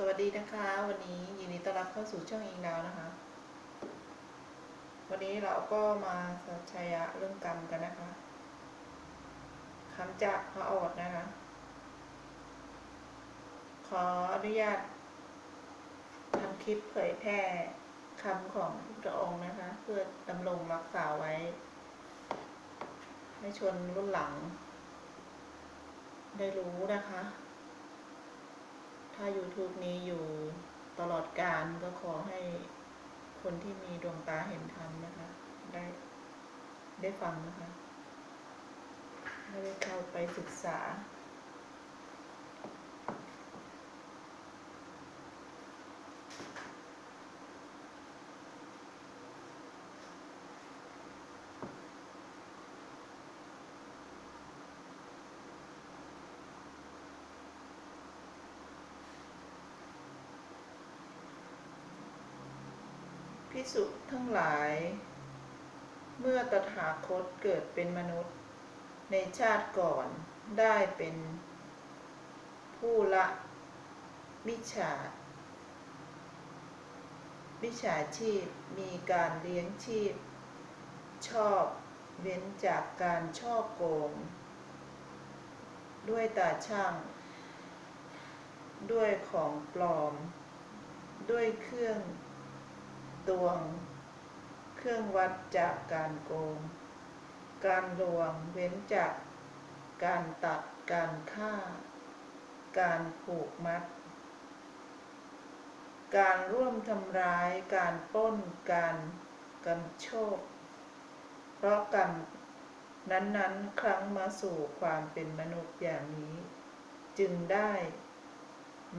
สวัสดีนะคะ วันนี้ยินดีต้อนรับเข้าสู่ช่องอิงดาวนะคะ วันนี้เราก็มาสัจยะเรื่องกรรมกันนะคะคำจากพระออดนะคะ ขออนุญาตทำคลิปเผยแพร่คำของพระองค์นะคะ เพื่อดำรงรักษาไว้ ให้ชนรุ่นหลัง ได้รู้นะคะ ถ้า YouTube นี้อยู่ตลอดการก็ขอให้คนที่มีดวงตาเห็นธรรมนะคะ ได้ได้ฟังนะคะ ไม่ได้เข้าไปศึกษา พิสุทั้งหลาย เมื่อตถาคตเกิดเป็นมนุษย์ ในชาติก่อนได้เป็นผู้ละมิจฉามิจฉาชีพมีการเลี้ยงชีพ ชอบเว้นจากการช่อโกง ด้วยตาช่าง ด้วยของปลอม ด้วยเครื่อง ตวง เครื่องวัดจากการโกง การลวงเว้นจากการตัดการฆ่า การผูกมัด การร่วมทำร้าย การป้น การกันโชค เพราะกรรมนั้นๆ ครั้งมาสู่ความเป็นมนุษย์อย่างนี้ จึงได้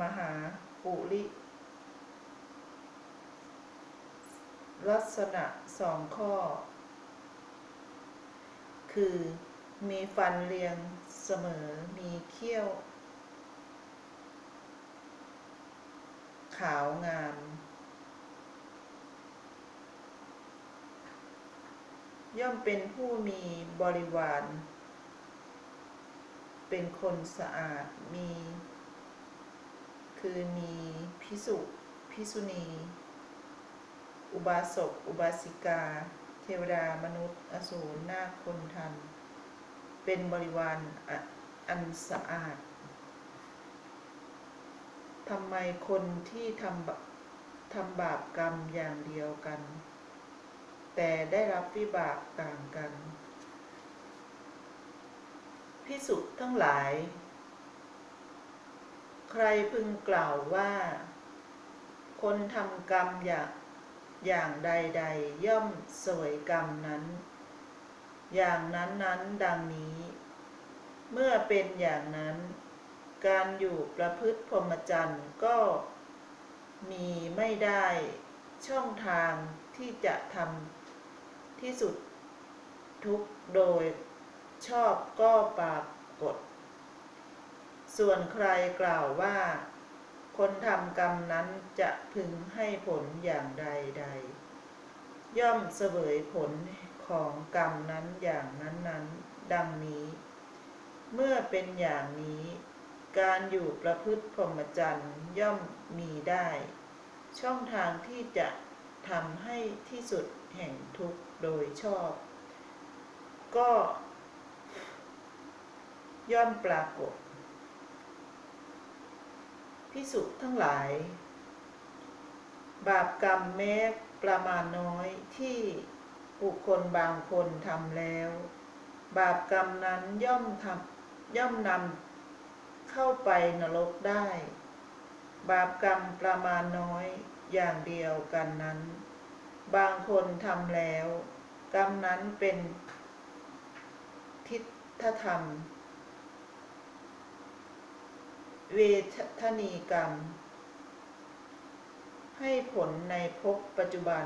มหาปุริ ลักษณะสองข้อ คือ มีฟันเรียงเสมอ มีเขี้ยว ขาวงาม ย่อมเป็นผู้มีบริวาร เป็นคนสะอาด มี คือมีพิสุพิสุณี อุบาสก อุบาสิกา เทวดามนุษย์ อสูรนาคคนทัน เป็นบริวารออันสะอาดทำไมคนที่ทำบทำบาปกรรมอย่างเดียวกัน แต่ได้รับวิบากต่างกันพิสุทั้งหลาย ใครพึงกล่าวว่า คนทำกรรมอย่าง อย่างใดๆย่อมสวยกรรมนั้น อย่างนั้นนั้นดังนี้ เมื่อเป็นอย่างนั้น การอยู่ประพฤติพรหมจรรย์ก็มีไม่ได้ช่องทางที่จะทำที่สุดทุกโดยชอบก็ปรากฏ ส่วนใครกล่าวว่า คนทำกรรมนั้นจะพึงให้ผลอย่างใดใด ย่อมเสวยผลของกรรมนั้นอย่างนั้นนั้นดังนี้ เมื่อเป็นอย่างนี้ การอยู่ประพฤติพรหมจรรย์ย่อมมีได้ ช่องทางที่จะทำให้ที่สุดแห่งทุกข์โดยชอบ ก็ย่อมปรากฏ พิสุทั้งหลาย บาปกรรมแม้ประมาณน้อยที่บุคคลบางคนทำแล้ว บาปกรรมนั้นย่อมทำย่อมนำเข้าไปนรกได้ บาปกรรมประมาณน้อยอย่างเดียวกันนั้น บางคนทำแล้ว กรรมนั้นเป็นทิฏฐธรรม เวทนีกรรม ให้ผลในภพปัจจุบัน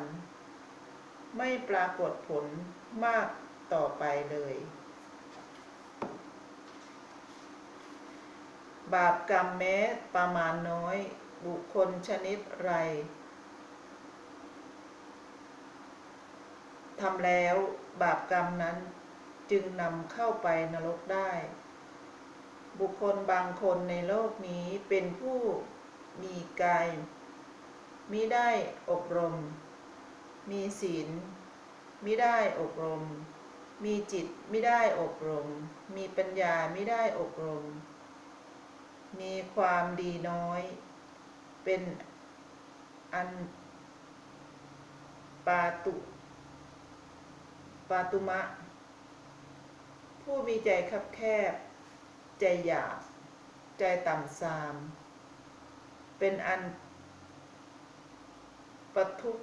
ไม่ปรากฏผลมากต่อไปเลย บาปกรรมแม้ประมาณน้อยบุคคลชนิดไรทำแล้วบาปกรรมนั้นจึงนำเข้าไปนรกได้ บุคคลบางคนในโลกนี้เป็นผู้มีกายมิได้อบรม มีศีลมิได้อบรม มีจิตไม่ได้อบรม มีปัญญาไม่ได้อบรม มีความดีน้อย เป็นอันปาตุปาตุมะ ผู้มีใจคับแคบ ใจหยาบ ใจต่ำทราม เป็นอันปทุก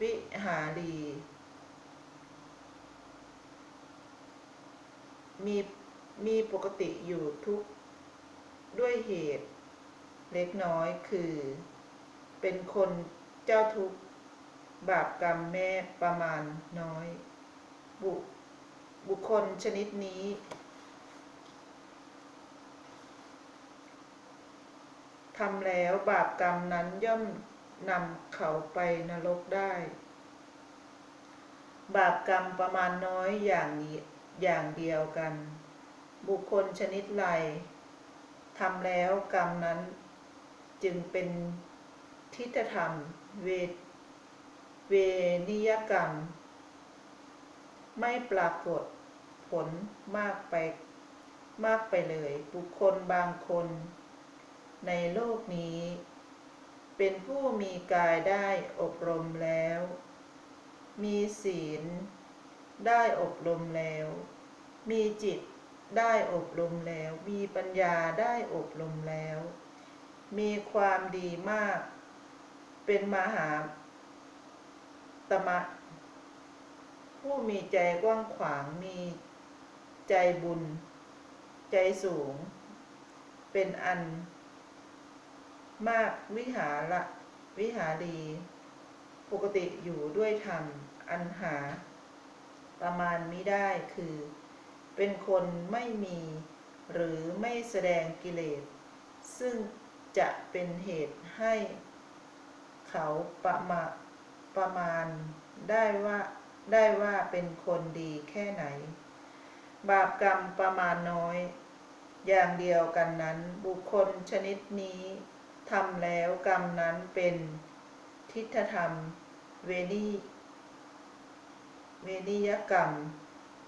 วิหารี มีมีปกติอยู่ทุกด้วยเหตุ เล็กน้อยคือ เป็นคนเจ้าทุกบาปกรรมแม่ประมาณน้อย บุ บุคคลชนิดนี้ ทำแล้วบาปกรรมนั้นย่อมนำเขาไปนรกได้ บาปกรรมประมาณน้อยอย่างนี้อย่างเดียวกัน บุคคลชนิดไรทำแล้วกรรมนั้นจึงเป็นทิฏฐธรรม เวเวนิยกรรม ไม่ปรากฏผลมากไปมากไปเลย บุคคลบางคน ในโลกนี้ เป็นผู้มีกายได้อบรมแล้ว มีศีล ได้อบรมแล้ว มีจิตได้อบรมแล้ว มีปัญญาได้อบรมแล้ว มีความดีมาก เป็นมหาตมะ ผู้มีใจกว้างขวางมีใจบุญ ใจสูง เป็นอัน มากวิหาระวิหารี ปกติอยู่ด้วยธรรม อันหา ประมาณมิได้คือ เป็นคนไม่มีหรือไม่แสดงกิเลส ซึ่งจะเป็นเหตุให้ เขาประมาประมาณได้ว่า ได้ว่าเป็นคนดีแค่ไหน บาปกรรมประมาณน้อย อย่างเดียวกันนั้นบุคคลชนิดนี้ทำแล้วกรรมนั้นเป็นทิฏฐธรรม เวนีเวนิยกรรม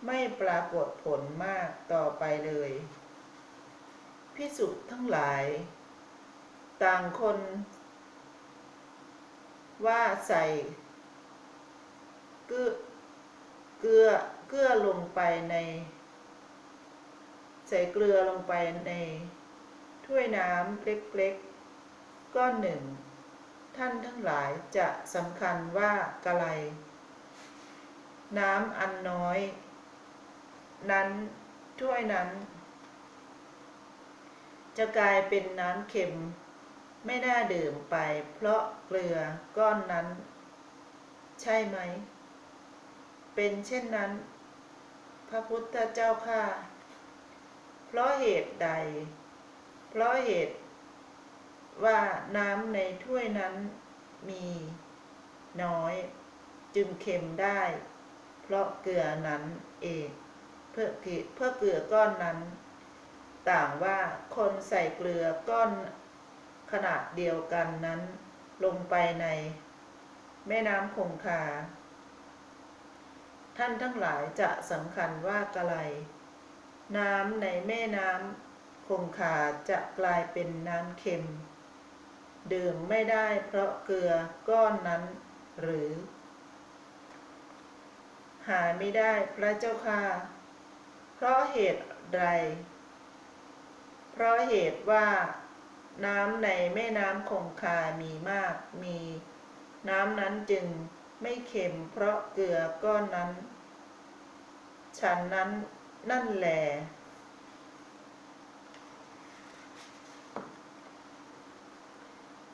ไม่ปรากฏผลมากต่อไปเลยพิสุทั้งหลาย ต่างคน ว่าใส่กลือ เกลือเกลือลงไปใน ใส่เกลือลงไปในถ้วยน้ำเล็กๆ ก้อนหนึ่ง ท่านทั้งหลายจะสำคัญว่ากะไรน้ำอันน้อย นั้นถ้วยนั้น จะกลายเป็นน้ำเค็มไม่น่าดื่มไปเพราะเกลือก้อนนั้น ใช่ไหม เป็นเช่นนั้น พระพุทธเจ้าข้าเพราะเหตุใด เพราะเหตุว่าน้ำในถ้วยนั้นมีน้อย จึงเค็มได้ เพราะเกลือนั้นเองเพื่อเพื่อเกลือก้อนนั้น ต่างว่าคนใส่เกลือก้อนขนาดเดียวกันนั้น ลงไปใน แม่น้ำคงคา ท่านทั้งหลายจะสำคัญว่ากะไร น้ำในแม่น้ำคงคาจะกลายเป็นน้ำเค็ม ดื่มไม่ได้เพราะเกลือก้อนนั้นหรือ หาไม่ได้พระเจ้าค่ะ เพราะเหตุใด เพราะเหตุว่า น้ำในแม่น้ำคงคามีมากมี น้ำนั้นจึง ไม่เค็มเพราะเกลือก้อนนั้น ฉันนั้นนั่นแหล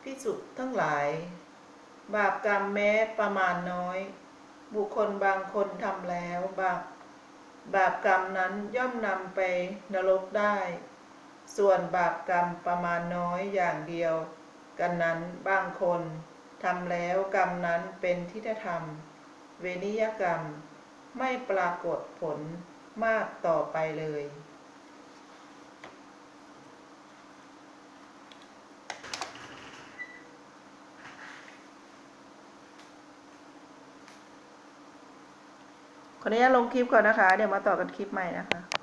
พิสุทั้งหลาย บาปกรรมแม้ประมาณน้อย บุคคลบางคนทำแล้วบาปบาปกรรมนั้นย่อมนำไปนรกได้ ส่วนบาปกรรมประมาณน้อยอย่างเดียว กันนั้นบางคน ทำแล้วกรรมนั้นเป็นที่ได้ทำเวนิยกรรม ไม่ปรากฏผลมากต่อไปเลย ขออนุญาตลงคลิปก่อนนะคะ เดี๋ยวมาต่อกันคลิปใหม่นะคะ